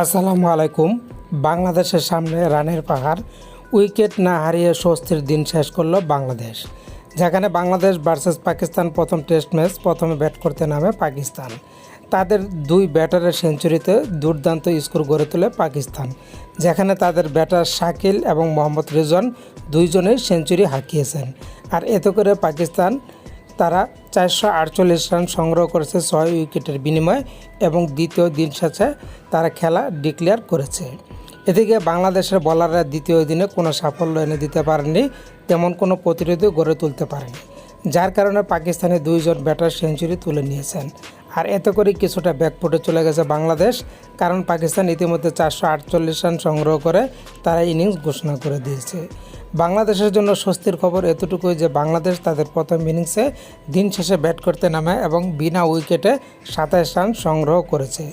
আসসালামু আলাইকুম। বাংলাদেশের সামনে রানের পাহাড়, উইকেট না হারিয়ে স্বস্তির দিন শেষ করল বাংলাদেশ। যেখানে বাংলাদেশ ভার্সেস পাকিস্তান প্রথম টেস্ট ম্যাচ প্রথমে ব্যাট করতে নামে পাকিস্তান। তাদের দুই ব্যাটারের সেঞ্চুরিতে দুর্দান্ত স্কোর গড়ে তোলে পাকিস্তান, যেখানে তাদের ব্যাটার শাকিল এবং মোহাম্মদ রিজন দুইজনেই সেঞ্চুরি হাঁকিয়েছেন। আর এতে করে পাকিস্তান তারা চারশো আটচল্লিশ রান সংগ্রহ করেছে ছয় উইকেটের বিনিময়ে এবং দ্বিতীয় দিন শেষে তারা খেলা ডিক্লেয়ার করেছে। এদিকে বাংলাদেশের বলাররা দ্বিতীয় দিনে কোনো সাফল্য এনে দিতে পারেনি তেমন কোনো প্রতিরোধও গড়ে তুলতে পারেনি, যার কারণে পাকিস্তানের দুইজন ব্যাটার সেঞ্চুরি তুলে নিয়েছেন। আর এতে করে কিছুটা ব্যাকফুটে চলে গেছে বাংলাদেশ, কারণ পাকিস্তান ইতিমধ্যে চারশো আটচল্লিশ রান সংগ্রহ করে তারা ইনিংস ঘোষণা করে দিয়েছে। বাংলাদেশের জন্য স্বস্তির খবর এতটুকুই যে বাংলাদেশ তাদের প্রথম ইনিংসে দিন শেষে ব্যাট করতে নামে এবং বিনা উইকেটে সাতাশ রান সংগ্রহ করেছে।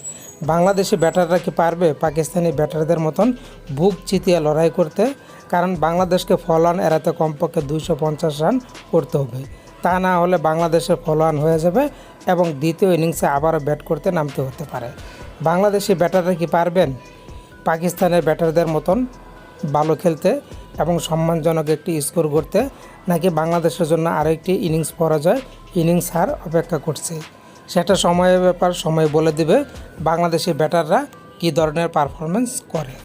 বাংলাদেশি ব্যাটাররা কি পারবে? পাকিস্তানি ব্যাটারদের মতন বুক চিতিয়ে লড়াই করতে? কারণ বাংলাদেশকে ফলন এড়াতে কমপক্ষে দুইশো পঞ্চাশ রান করতে হবে। তা না হলে বাংলাদেশের ফলোয়ান হয়ে যাবে এবং দ্বিতীয় ইনিংসে আবারও ব্যাট করতে নামতে হতে পারে। বাংলাদেশি ব্যাটাররা কি পারবেন? পাকিস্তানের ব্যাটারদের মতন ভালো খেলতে এবং সম্মানজনক একটি স্কোর করতে নাকি বাংলাদেশের জন্য আরেকটি ইনিংস পরাজয়, ইনিংস হার অপেক্ষা করছে। সেটা সময়ের ব্যাপার, সময় বলে দেবে বাংলাদেশি ব্যাটাররা কী ধরনের পারফরমেন্স করে।